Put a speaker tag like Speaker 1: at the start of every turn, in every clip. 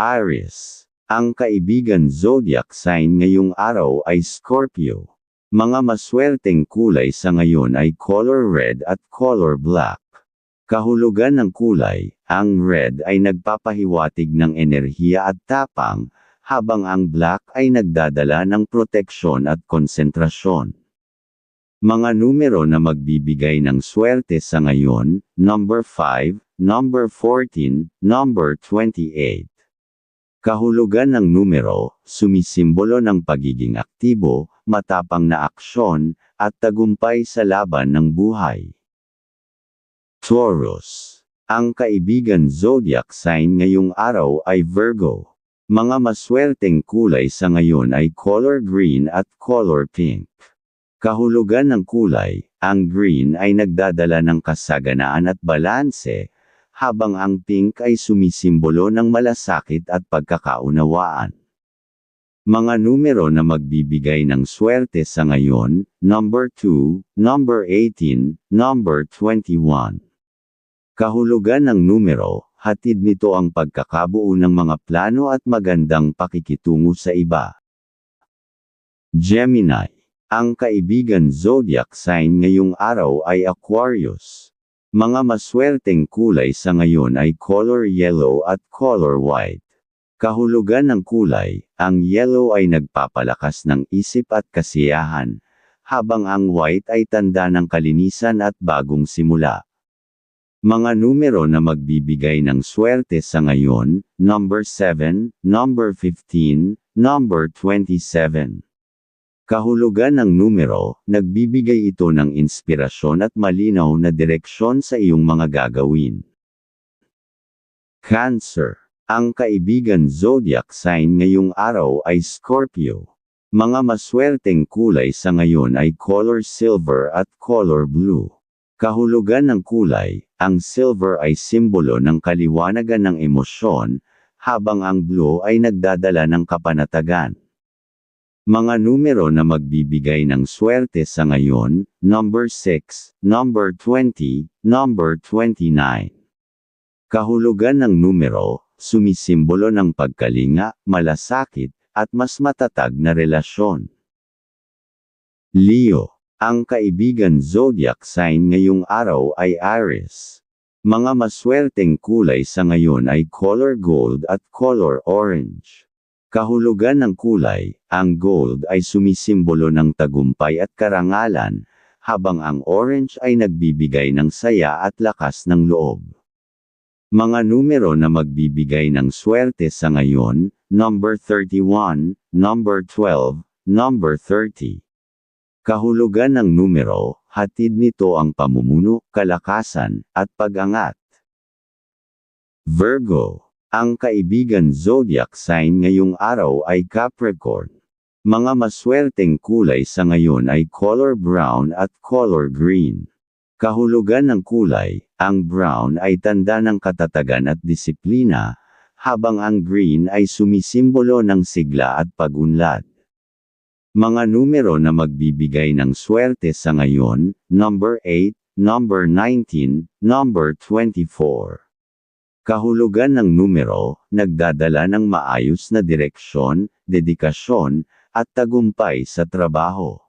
Speaker 1: Aries. Ang kaibigan zodiac sign ngayong araw ay Scorpio. Mga maswerteng kulay sa ngayon ay color red at color black. Kahulugan ng kulay, ang red ay nagpapahiwatig ng enerhiya at tapang, habang ang black ay nagdadala ng proteksyon at konsentrasyon. Mga numero na magbibigay ng swerte sa ngayon, number 5, number 14, number 28. Kahulugan ng numero, sumisimbolo ng pagiging aktibo, matapang na aksyon, at tagumpay sa laban ng buhay. Taurus. Ang kaibigan zodiac sign ngayong araw ay Virgo. Mga maswerteng kulay sa ngayon ay color green at color pink. Kahulugan ng kulay, ang green ay nagdadala ng kasaganaan at balanse, habang ang pink ay sumisimbolo ng malasakit at pagkakaunawaan. Mga numero na magbibigay ng swerte sa ngayon, number 2, number 18, number 21. Kahulugan ng numero, hatid nito ang pagkakabuo ng mga plano at magandang pakikitungo sa iba. Gemini. Ang kaibigan zodiac sign ngayong araw ay Aquarius. Mga maswerteng kulay sa ngayon ay color yellow at color white. Kahulugan ng kulay, ang yellow ay nagpapalakas ng isip at kasiyahan, habang ang white ay tanda ng kalinisan at bagong simula. Mga numero na magbibigay ng swerte sa ngayon, number 7, number 15, number 27. Kahulugan ng numero, nagbibigay ito ng inspirasyon at malinaw na direksyon sa iyong mga gagawin. Cancer. Ang kaibigan zodiac sign ngayong araw ay Scorpio. Mga maswerteng kulay sa ngayon ay color silver at color blue. Kahulugan ng kulay, ang silver ay simbolo ng kaliwanagan ng emosyon, habang ang blue ay nagdadala ng kapanatagan. Mga numero na magbibigay ng swerte sa ngayon, number 6, number 20, number 29. Kahulugan ng numero, sumisimbolo ng pagkalinga, malasakit, at mas matatag na relasyon. Leo. Ang kaibigan zodiac sign ngayong araw ay Aries. Mga maswerteng kulay sa ngayon ay color gold at color orange. Kahulugan ng kulay, ang gold ay sumisimbolo ng tagumpay at karangalan, habang ang orange ay nagbibigay ng saya at lakas ng loob. Mga numero na magbibigay ng swerte sa ngayon, number 31, number 12, number 30. Kahulugan ng numero, hatid nito ang pamumuno, kalakasan, at pag-angat. Virgo. Ang kaibigan zodiac sign ngayong araw ay Capricorn. Mga maswerteng kulay sa ngayon ay color brown at color green. Kahulugan ng kulay, ang brown ay tanda ng katatagan at disiplina, habang ang green ay sumisimbolo ng sigla at pagunlad. Mga numero na magbibigay ng swerte sa ngayon, number 8, number 19, number 24. Kahulugan ng numero, nagdadala ng maayos na direksyon, dedikasyon, at tagumpay sa trabaho.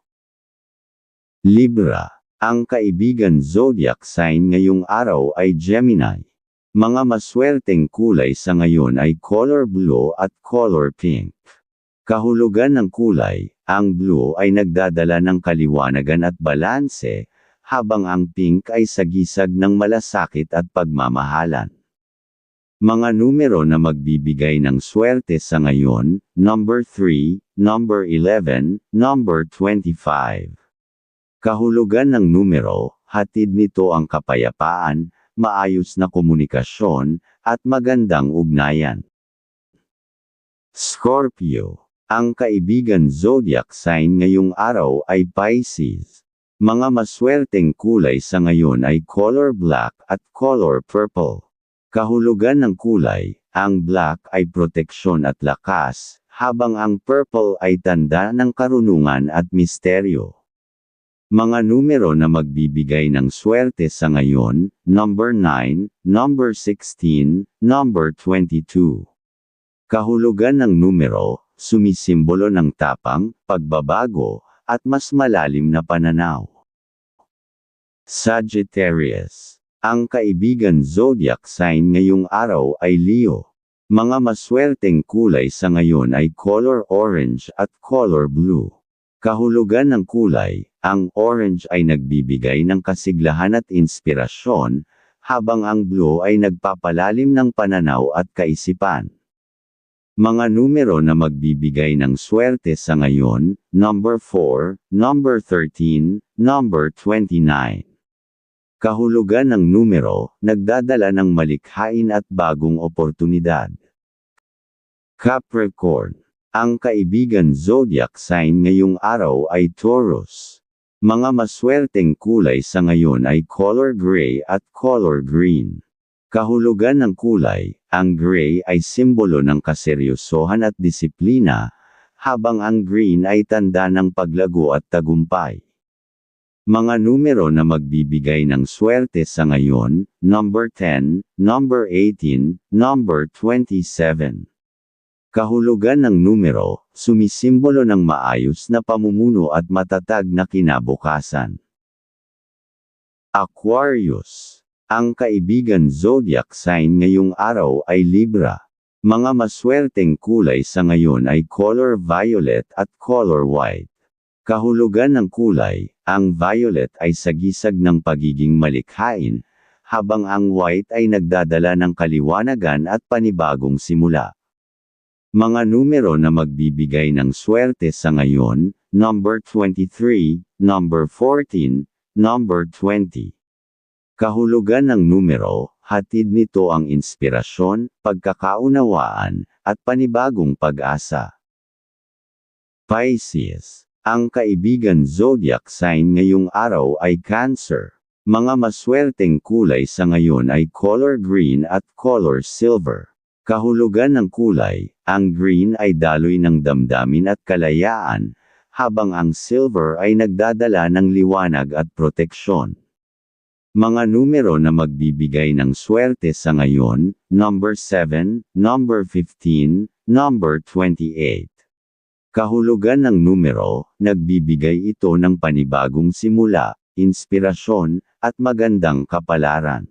Speaker 1: Libra. Ang kaibigan zodiac sign ngayong araw ay Gemini. Mga maswerteng kulay sa ngayon ay color blue at color pink. Kahulugan ng kulay, ang blue ay nagdadala ng kaliwanagan at balanse, habang ang pink ay sagisag ng malasakit at pagmamahalan. Mga numero na magbibigay ng swerte sa ngayon, number 3, number 11, number 25. Kahulugan ng numero, hatid nito ang kapayapaan, maayos na komunikasyon, at magandang ugnayan. Scorpio ang kaibigan zodiac sign ngayong araw ay Pisces. Mga maswerteng kulay sa ngayon ay color black at color purple. Kahulugan ng kulay, ang black ay proteksyon at lakas, habang ang purple ay tanda ng karunungan at misteryo. Mga numero na magbibigay ng swerte sa ngayon, number 9, number 16, number 22. Kahulugan ng numero, sumisimbolo ng tapang, pagbabago, at mas malalim na pananaw. Sagittarius. Ang kaibigan zodiac sign ngayong araw ay Leo. Mga maswerteng kulay sa ngayon ay color orange at color blue. Kahulugan ng kulay, ang orange ay nagbibigay ng kasiglahan at inspirasyon, habang ang blue ay nagpapalalim ng pananaw at kaisipan. Mga numero na magbibigay ng swerte sa ngayon, number 4, number 13, number 29. Kahulugan ng numero, nagdadala ng malikhain at bagong oportunidad. Capricorn. Ang kaibigan zodiac sign ngayong araw ay Taurus. Mga maswerteng kulay sa ngayon ay color gray at color green. Kahulugan ng kulay, ang gray ay simbolo ng kaseryosohan at disiplina, habang ang green ay tanda ng paglago at tagumpay. Mga numero na magbibigay ng swerte sa ngayon, number 10, number 18, number 27. Kahulugan ng numero, sumisimbolo ng maayos na pamumuno at matatag na kinabukasan. Aquarius. Ang kaibigan zodiac sign ngayong araw ay Libra. Mga maswerteng kulay sa ngayon ay color violet at color white. Kahulugan ng kulay, ang violet ay sagisag ng pagiging malikhain, habang ang white ay nagdadala ng kaliwanagan at panibagong simula. Mga numero na magbibigay ng swerte sa ngayon, number 23, number 14, number 20. Kahulugan ng numero, hatid nito ang inspirasyon, pagkakaunawaan, at panibagong pag-asa. Pisces ang kaibigan zodiac sign ngayong araw ay Cancer. Mga maswerteng kulay sa ngayon ay color green at color silver. Kahulugan ng kulay, ang green ay daloy ng damdamin at kalayaan, habang ang silver ay nagdadala ng liwanag at proteksyon. Mga numero na magbibigay ng swerte sa ngayon, number 7, number 15, number 28. Kahulugan ng numero, nagbibigay ito ng panibagong simula, inspirasyon, at magandang kapalaran.